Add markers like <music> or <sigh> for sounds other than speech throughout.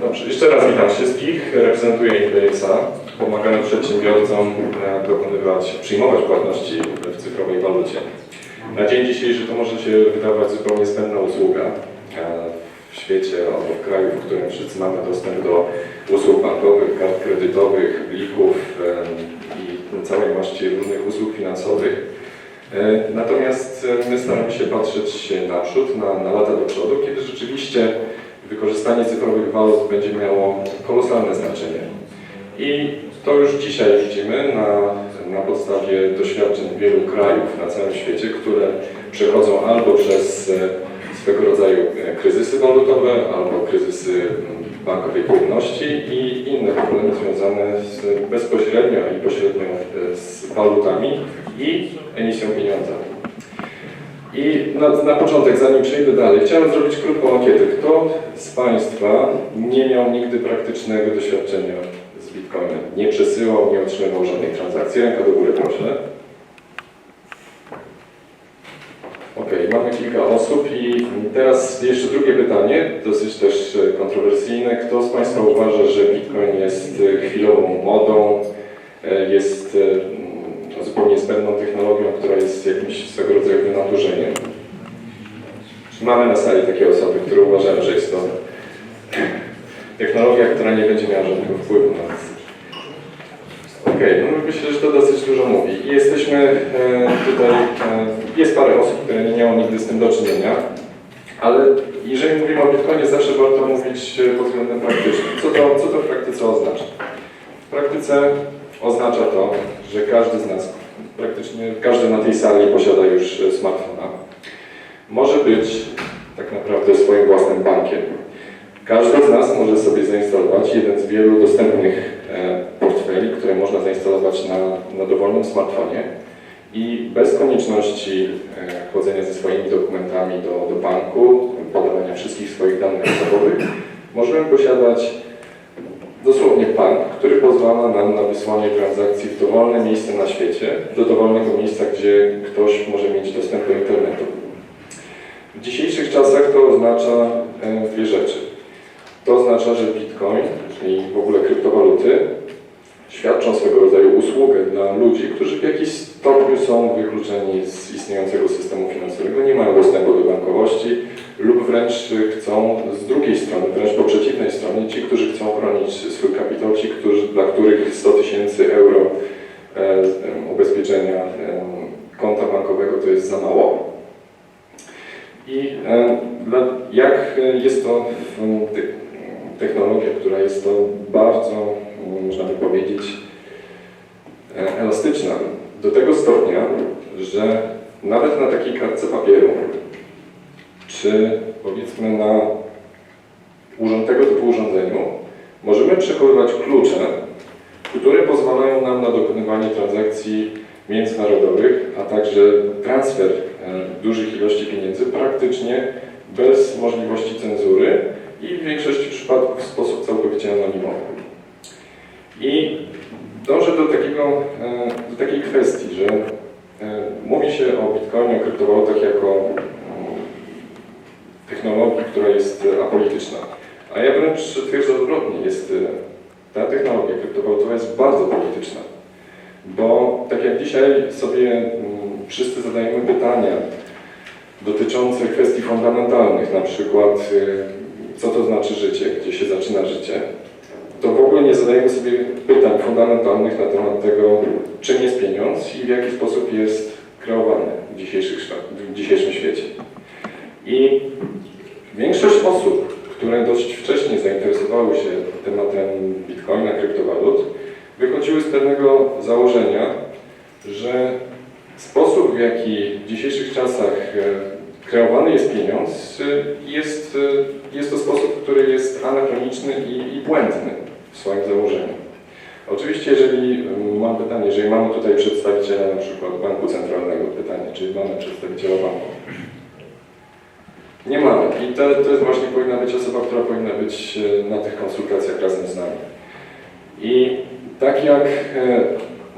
Dobrze, jeszcze raz witam wszystkich. Reprezentuję IBS-a. Pomagamy przedsiębiorcom e, dokonywać, przyjmować płatności w cyfrowej walucie. Na dzień dzisiejszy to może się wydawać zupełnie zbędna usługa e, w świecie, albo w kraju, w którym wszyscy mamy dostęp do usług bankowych, kart kredytowych, blików e, i całej maści różnych usług finansowych. Natomiast my staramy się patrzeć naprzód, na, na lata do przodu, kiedy rzeczywiście wykorzystanie cyfrowych walut będzie miało kolosalne znaczenie. I to już dzisiaj widzimy na, na podstawie doświadczeń wielu krajów na całym świecie, które przechodzą albo przez e, swego rodzaju e, kryzysy walutowe, albo kryzysy mm, bankowej płynności i inne problemy związane z, bezpośrednio i pośrednio e, z walutami i emisją pieniądza. I na, na początek, zanim przejdę dalej, chciałem zrobić krótką ankietę. Kto z Państwa nie miał nigdy praktycznego doświadczenia z Bitcoinem? Nie przesyłał, nie otrzymywał żadnej transakcji? Ręka do góry, proszę. Ok, mamy kilka osób i teraz jeszcze drugie pytanie, dosyć też kontrowersyjne. Kto z Państwa uważa, że Bitcoin jest chwilową modą, e, jest e, zupełnie zbędną technologią, która jest jakimś swego rodzaju wynaturzeniem? Mamy na sali takie osoby, które uważają, że jest to technologia, która nie będzie miała żadnego wpływu na nas? Okej, no myślę, że to dosyć dużo mówi. I jesteśmy e, tutaj, e, jest parę osób, które nie miało nigdy z tym do czynienia, ale jeżeli mówimy o Bitcoinie, zawsze warto mówić pod względem praktycznym. Co to, co to w praktyce oznacza? W praktyce oznacza to, że każdy z nas, praktycznie każdy na tej sali posiada już e, smartfona. Może być tak naprawdę swoim własnym bankiem. Każdy z nas może sobie zainstalować jeden z wielu dostępnych e, portfeli, które można zainstalować na, na dowolnym smartfonie i bez konieczności e, chodzenia ze swoimi dokumentami do, do banku, podawania wszystkich swoich danych osobowych, możemy posiadać dosłownie bank, który pozwala nam na wysłanie transakcji w dowolne miejsce na świecie, do dowolnego miejsca, gdzie ktoś może mieć dostęp do internetu. W dzisiejszych czasach to oznacza e, dwie rzeczy. To oznacza, że Bitcoin i w ogóle kryptowaluty świadczą swego rodzaju usługę dla ludzi, którzy w jakiś stopniu są wykluczeni z istniejącego systemu finansowego, nie mają dostępu do bankowości lub wręcz chcą z drugiej strony, wręcz po przeciwnej stronie, ci, którzy chcą chronić swój kapitał, ci, którzy, dla których 100 tysięcy euro e, ubezpieczenia e, konta bankowego to jest za mało. I e, dla, jak e, jest to te, technologia, która jest to bardzo, można by powiedzieć, e, elastyczna do tego stopnia, że nawet na takiej kartce papieru, czy powiedzmy na tego typu urządzeniu, możemy przechowywać klucze, które pozwalają nam na dokonywanie transakcji międzynarodowych, a także transfer e, dużych ilości pieniędzy praktycznie bez możliwości cenzury i w większości przypadków w sposób całkowicie anonimowy. I dążę do, takiego, e, do takiej kwestii, że e, mówi się o Bitcoinie, o kryptowalutach jako technologii, która jest e, apolityczna. A ja wręcz twierdzę odwrotnie, jest, e, ta technologia kryptowalutowa jest bardzo polityczna. Bo tak jak dzisiaj sobie mm, wszyscy zadajemy pytania dotyczące kwestii fundamentalnych, na przykład y, co to znaczy życie, gdzie się zaczyna życie, to w ogóle nie zadajemy sobie pytań fundamentalnych na temat tego, czym jest pieniądz i w jaki sposób jest kreowany w, w dzisiejszym świecie. I większość osób, które dość wcześnie zainteresowały się tematem bitcoina, kryptowalut, wychodziły z pewnego założenia, że sposób, w jaki w dzisiejszych czasach e, kreowany jest pieniądz, e, jest, e, jest to sposób, który jest anachroniczny i, i błędny w swoim założeniu. Oczywiście, jeżeli mm, mam pytanie, jeżeli mamy tutaj przedstawiciela na przykład Banku Centralnego, pytanie, czy mamy przedstawiciela banku? Nie mamy. I to, to jest właśnie powinna być osoba, która powinna być e, na tych konsultacjach razem z nami. I tak jak e,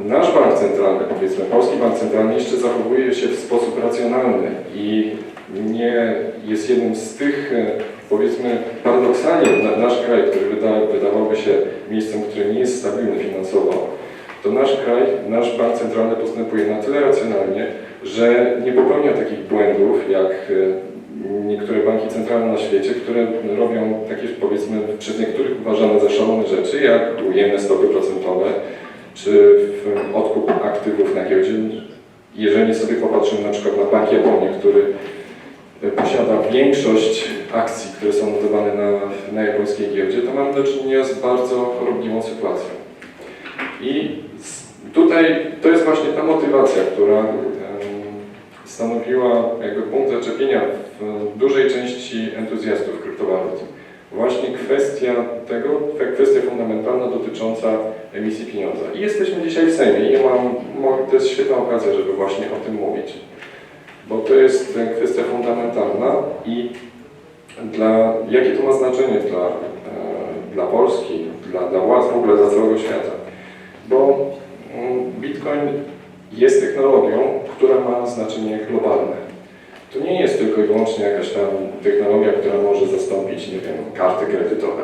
nasz bank centralny, powiedzmy Polski Bank Centralny jeszcze zachowuje się w sposób racjonalny i nie jest jednym z tych, e, powiedzmy, paradoksalnie na, nasz kraj, który wyda, wydawałby się miejscem, które nie jest stabilny finansowo, to nasz kraj, nasz bank centralny postępuje na tyle racjonalnie, że nie popełnia takich błędów jak niektóre banki centralne na świecie, które robią takie powiedzmy przez niektórych uważane za szalone rzeczy, jak ujemne stopy procentowe, czy odkup aktywów na giełdzie. Jeżeli sobie popatrzymy na przykład na Bank Japonii, który posiada większość akcji, które są notowane na, na japońskiej giełdzie, to mamy do czynienia z bardzo chorobliwą sytuacją. I tutaj to jest właśnie ta motywacja, która stanowiła jakby punkt zaczepienia w dużej części entuzjastów kryptowalut. Właśnie kwestia tego, kwestia fundamentalna dotycząca emisji pieniądza. I jesteśmy dzisiaj w Sejmie i mam, to jest świetna okazja, żeby właśnie o tym mówić. Bo to jest kwestia fundamentalna i dla, jakie to ma znaczenie dla, e, dla Polski, dla, dla władz w ogóle, dla całego świata. Bo mm, Bitcoin jest technologią, która ma znaczenie globalne. To nie jest tylko i wyłącznie jakaś tam technologia, która może zastąpić, nie wiem, karty kredytowe.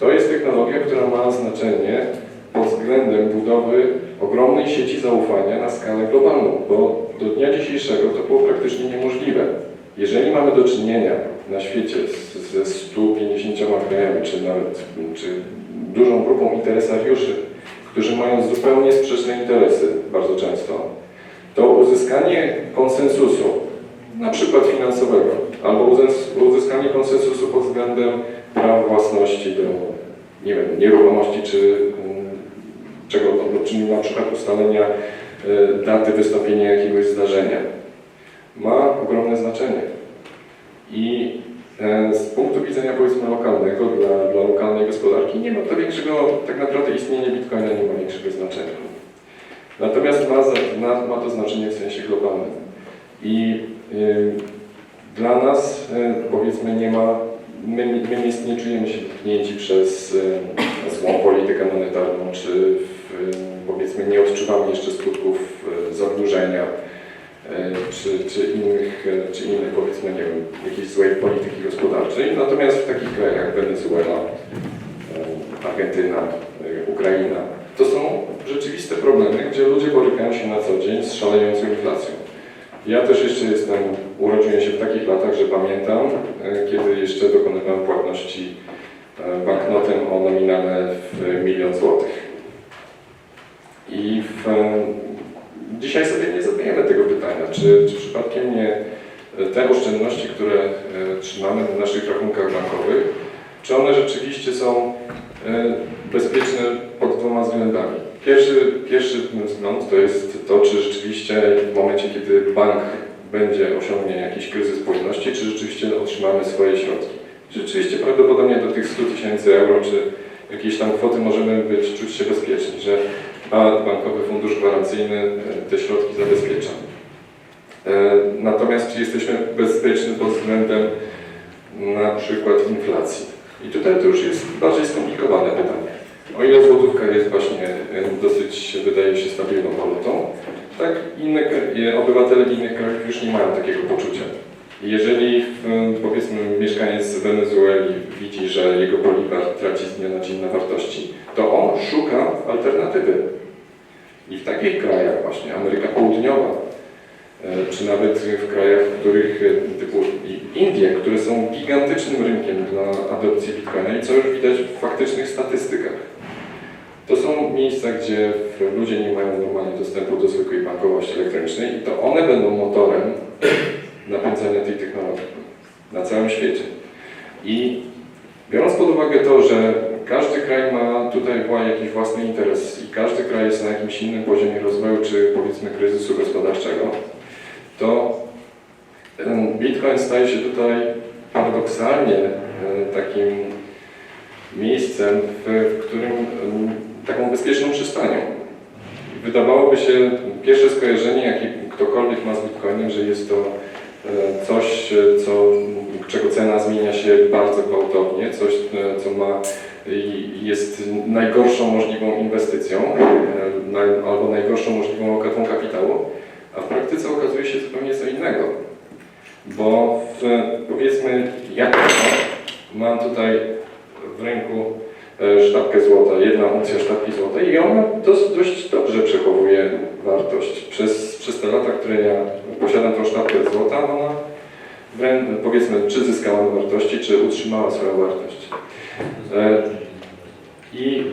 To jest technologia, która ma znaczenie pod względem budowy ogromnej sieci zaufania na skalę globalną, bo do dnia dzisiejszego to było praktycznie niemożliwe. Jeżeli mamy do czynienia na świecie ze 150 krajami, czy nawet czy dużą grupą interesariuszy, którzy mają zupełnie sprzeczne interesy bardzo często, to uzyskanie konsensusu, na przykład finansowego, albo uzys- uzyskanie konsensusu pod względem praw własności do nie wiem, nieruchomości, czy mm, czego, czy na przykład ustalenia e, daty wystąpienia jakiegoś zdarzenia, ma ogromne znaczenie. I e, z punktu widzenia powiedzmy lokalnego, dla, dla lokalnej gospodarki nie ma to większego, tak naprawdę istnienie Bitcoina nie ma większego znaczenia. Natomiast ma, ma, to znaczenie w sensie globalnym. I dla nas y, powiedzmy nie ma, my, my nie, nie czujemy się dotknięci przez y, złą politykę monetarną, czy w, powiedzmy nie odczuwamy jeszcze skutków y, zadłużenia, czy, czy, innych, czy innych powiedzmy nie wiem, jakiejś złej polityki gospodarczej. Natomiast w takich krajach jak Wenezuela, Argentyna, Ukraina, problemy, gdzie ludzie borykają się na co dzień z szalejącą inflacją. Ja też jeszcze jestem, urodziłem się w takich latach, że pamiętam, e, kiedy jeszcze dokonywałem płatności e, banknotem o nominale w milion złotych. I w, e, dzisiaj sobie nie zadajemy tego pytania, czy, czy przypadkiem nie te oszczędności, które trzymamy na naszych rachunkach bankowych, czy one rzeczywiście są bezpieczne pod dwoma względami. Pierwszy, pierwszy wzgląd to jest to, czy rzeczywiście w momencie, kiedy bank będzie osiągnie jakiś kryzys płynności, czy rzeczywiście otrzymamy swoje środki. Rzeczywiście prawdopodobnie do tych 100 tysięcy euro, czy jakiejś tam kwoty możemy być, czuć się bezpieczni, że bankowy fundusz gwarancyjny e, te środki zabezpiecza. E, Natomiast czy jesteśmy bezpieczni pod względem na przykład inflacji? I tutaj to już jest bardziej skomplikowane pytanie. O ile złotówka jest właśnie e, dosyć, wydaje się, stabilną walutą, tak inne, e, obywatele innych krajów już nie mają takiego poczucia. Jeżeli powiedzmy mieszkaniec z Wenezueli widzi, że jego bolivar traci z dnia na dzień na wartości, to on szuka alternatywy. I w takich krajach właśnie, Ameryka Południowa, e, czy nawet w krajach, w których typu Indie, które są gigantycznym rynkiem dla adopcji Bitcoina i co już widać w faktycznych statystykach. To są miejsca, gdzie ludzie nie mają normalnie dostępu do zwykłej bankowości elektronicznej i to one będą motorem <clears throat> napędzania tej technologii na całym świecie. I biorąc pod uwagę to, że każdy kraj ma tutaj jakiś własny interes i każdy kraj jest na jakimś innym poziomie rozwoju, czy powiedzmy kryzysu gospodarczego, to Bitcoin staje się tutaj paradoksalnie e, takim miejscem, w, którym taką bezpieczną przystanią. Wydawałoby się pierwsze skojarzenie, jakie ktokolwiek ma z Bitcoinem, że jest to e, coś, e, co, czego cena zmienia się bardzo gwałtownie, coś, e, co ma jest najgorszą możliwą inwestycją albo najgorszą możliwą lokatą kapitału, a w praktyce okazuje się zupełnie co innego. Bo w, powiedzmy, to Mam tutaj w ręku sztabkę złota, jedna uncja sztabki złotej i ona dość, dość dobrze przechowuje wartość. Przez, przez te lata, które ja posiadam tą sztabkę złota, ona wręcz, powiedzmy, czy zyskała na wartości, czy utrzymała swoją wartość. E, I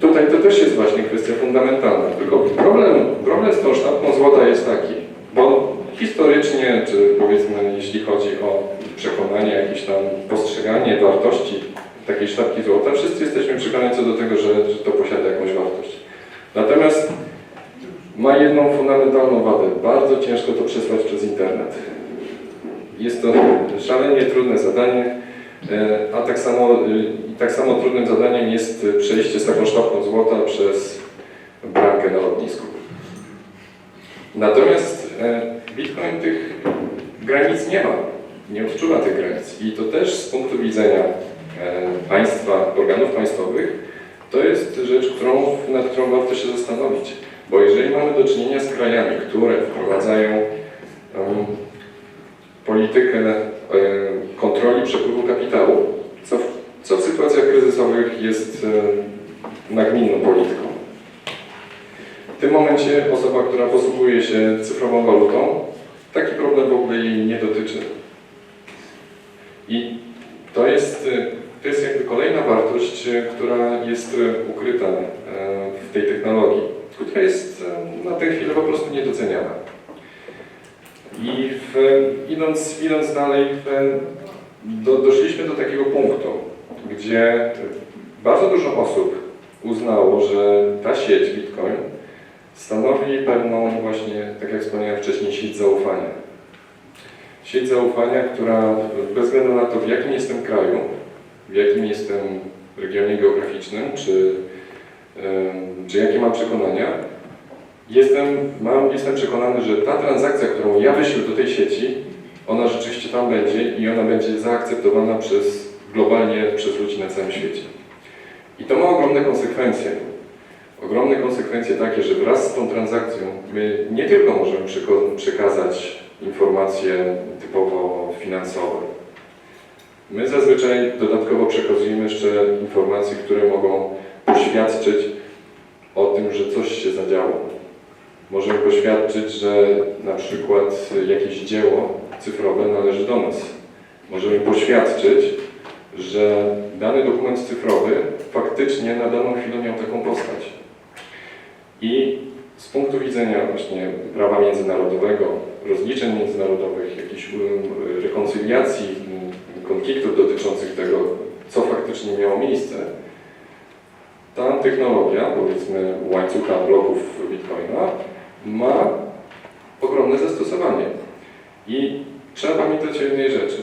tutaj to też jest właśnie kwestia fundamentalna. Tylko problem, problem z tą sztabką złota jest taki, bo historycznie, czy powiedzmy, jeśli chodzi o przekonanie, jakieś tam postrzeganie wartości takiej sztabki złota, wszyscy jesteśmy przekonani co do tego, że, że to posiada jakąś wartość. Natomiast ma jedną fundamentalną wadę. Bardzo ciężko to przesłać przez internet. Jest to szalenie trudne zadanie, e, a tak samo, tak samo trudnym zadaniem jest przejście z taką sztabką złota przez bramkę na lotnisku. Natomiast e, Bitcoin tych granic nie ma, nie odczuwa tych granic i to też z punktu widzenia państwa, organów państwowych, to jest rzecz, którą, nad którą warto się zastanowić. Bo jeżeli mamy do czynienia z krajami, które wprowadzają em, politykę em, kontroli przepływu kapitału, co w, co w sytuacjach kryzysowych jest em, nagminną polityką. W tym momencie osoba, która posługuje się cyfrową walutą, taki problem w ogóle jej nie dotyczy. I to jest, e, to jest jakby kolejna wartość, e, która jest e, ukryta e, w tej technologii, która jest na tę chwilę po prostu niedoceniana. I w, idąc, idąc dalej, w, do, doszliśmy do takiego punktu, gdzie bardzo dużo osób uznało, że ta sieć Bitcoin stanowi pewną właśnie, tak jak wspomniałem wcześniej, sieć zaufania. Sieć zaufania, która bez względu na to, w jakim jestem kraju, w jakim jestem regionie geograficznym, czy, czy jakie mam przekonania, jestem, mam, jestem przekonany, że ta transakcja, którą ja wyślę do tej sieci, ona rzeczywiście tam będzie i ona będzie zaakceptowana przez, globalnie przez ludzi na całym świecie. I to ma ogromne konsekwencje. Ogromne konsekwencje takie, że wraz z tą transakcją my nie tylko możemy przekazać informacje typowo finansowe. My zazwyczaj dodatkowo przekazujemy jeszcze informacje, które mogą poświadczyć o tym, że coś się zadziało. Możemy poświadczyć, że na przykład jakieś dzieło cyfrowe należy do nas. Możemy poświadczyć, że dany dokument cyfrowy faktycznie na daną chwilę miał taką postać. I z punktu widzenia właśnie prawa międzynarodowego, rozliczeń międzynarodowych, jakichś um, rekoncyliacji, um, konfliktów dotyczących tego, co faktycznie miało miejsce, ta technologia, powiedzmy łańcucha bloków Bitcoina, ma ogromne zastosowanie. I trzeba pamiętać o jednej rzeczy.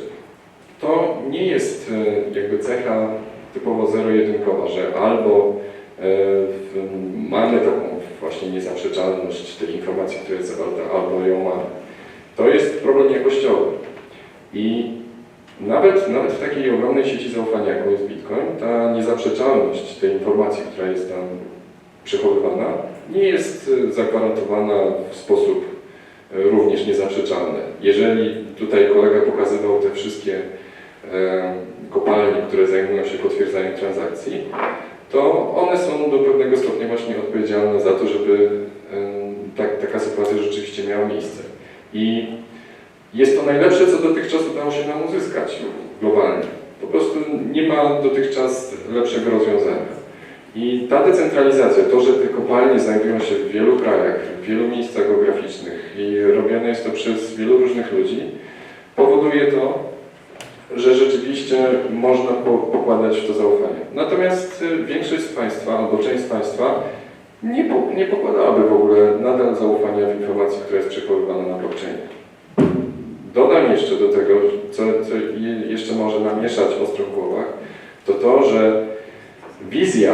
To nie jest e, jakby cecha typowo zero-jedynkowa, że albo e, mamy taką właśnie niezaprzeczalność tej informacji, która jest zawarta, albo ją mamy. To jest problem jakościowy. I nawet, nawet w takiej ogromnej sieci zaufania, jaką jest Bitcoin, ta niezaprzeczalność tej informacji, która jest tam przechowywana, nie jest e, zagwarantowana w sposób e, również niezaprzeczalny. Jeżeli tutaj kolega pokazywał te wszystkie e, kopalnie, które zajmują się potwierdzaniem transakcji, to one są do pewnego stopnia właśnie odpowiedzialne za to, żeby tak, taka sytuacja rzeczywiście miała miejsce. I jest to najlepsze, co dotychczas udało się nam uzyskać globalnie. Po prostu nie ma dotychczas lepszego rozwiązania. I ta decentralizacja, to, że te kopalnie znajdują się w wielu krajach, w wielu miejscach geograficznych i robione jest to przez wielu różnych ludzi, powoduje to, że rzeczywiście można po, pokładać w to zaufanie. Natomiast y, większość z Państwa, albo część z Państwa nie, po, nie pokładałaby w ogóle nadal zaufania w informacji, która jest przechowywana na blockchainie. Dodam jeszcze do tego, co, co je- jeszcze może namieszać ostro w głowach, to to, że wizja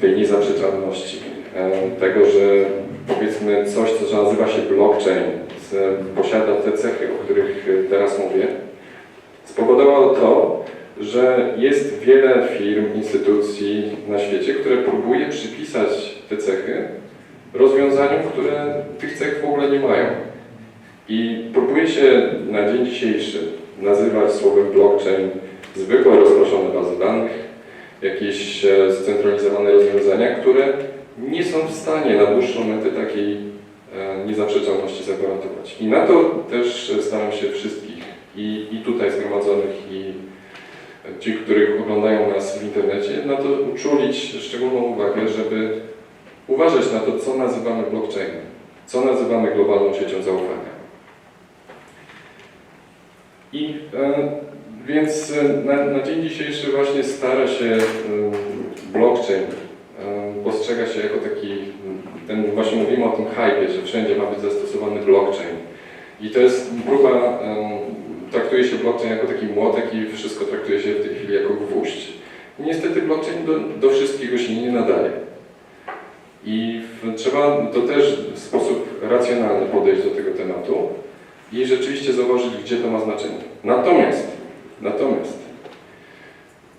tej niezaprzeczalności, e, tego, że powiedzmy coś, co nazywa się blockchain, posiada te cechy, o których teraz mówię, spowodowało to, że jest wiele firm, instytucji na świecie, które próbuje przypisać te cechy rozwiązaniom, które tych cech w ogóle nie mają. I próbuje się na dzień dzisiejszy nazywać słowem blockchain zwykłe rozproszone bazy danych, jakieś e, scentralizowane rozwiązania, które nie są w stanie na dłuższą metę takiej e, niezaprzeczalności zagwarantować. I na to też staram się wszystkich i, i tutaj zgromadzonych, i ci, których oglądają nas w internecie, na to uczulić szczególną uwagę, żeby uważać na to, co nazywamy blockchainem, co nazywamy globalną siecią zaufania. I więc e, na, na dzień dzisiejszy właśnie stara się blockchain postrzega się jako taki, ten właśnie mówimy o tym hypie, że wszędzie ma być zastosowany blockchain. I to jest próba, traktuje się blockchain jako taki młotek i wszystko traktuje się w tej chwili jako gwóźdź. I niestety blockchain do, do wszystkiego się nie nadaje. I w, trzeba to też w sposób racjonalny podejść do tego tematu i rzeczywiście zauważyć, gdzie to ma znaczenie. Natomiast, natomiast,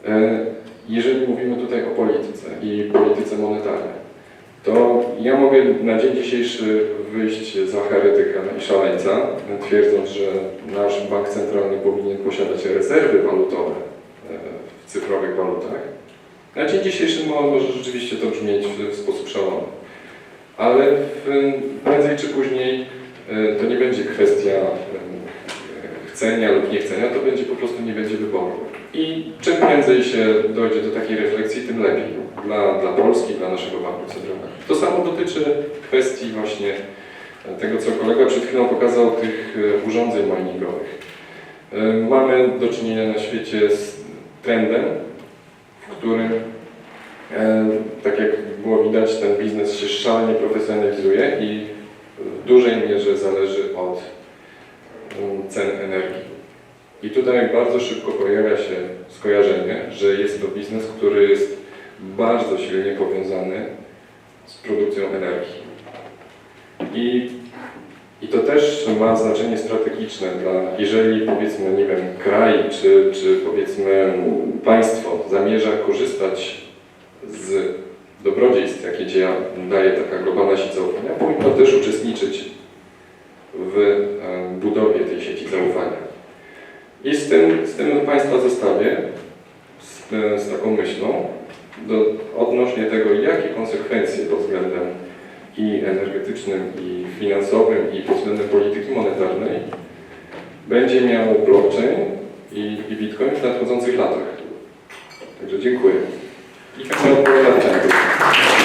e, jeżeli mówimy tutaj o polityce i polityce monetarnej, to ja mogę na dzień dzisiejszy wyjść za heretyka i szaleńca, twierdząc, że nasz bank centralny powinien posiadać rezerwy walutowe e, w cyfrowych walutach. Na dzień dzisiejszy mo- może rzeczywiście to brzmieć w sposób szalony, ale w, prędzej czy później e, to nie będzie kwestia e, to będzie po prostu nie będzie wyboru. I czym prędzej się dojdzie do takiej refleksji, tym lepiej dla, dla Polski, dla naszego banku centralnego. To samo dotyczy kwestii właśnie tego, co kolega przed chwilą pokazał, tych e, urządzeń miningowych. E, Mamy do czynienia na świecie z trendem, w którym, e, tak jak było widać, ten biznes się szalenie profesjonalizuje i w dużej mierze zależy od. I tutaj bardzo szybko pojawia się skojarzenie, że jest to biznes, który jest bardzo silnie powiązany z produkcją energii. I, i to też ma znaczenie strategiczne dla, jeżeli powiedzmy, nie wiem, kraj czy, czy powiedzmy państwo zamierza korzystać z dobrodziejstw, jakie daje taka globalna sieć zaufania, powinno też uczestniczyć w e, budowie tej sieci zaufania. I z tym, z tym Państwa zostawię, z, z taką myślą, do, odnośnie tego, jakie konsekwencje pod względem i energetycznym, i finansowym, i pod względem polityki monetarnej będzie miało blockchain i, i bitcoin w nadchodzących latach. Także dziękuję. I chętnie odpowiadam.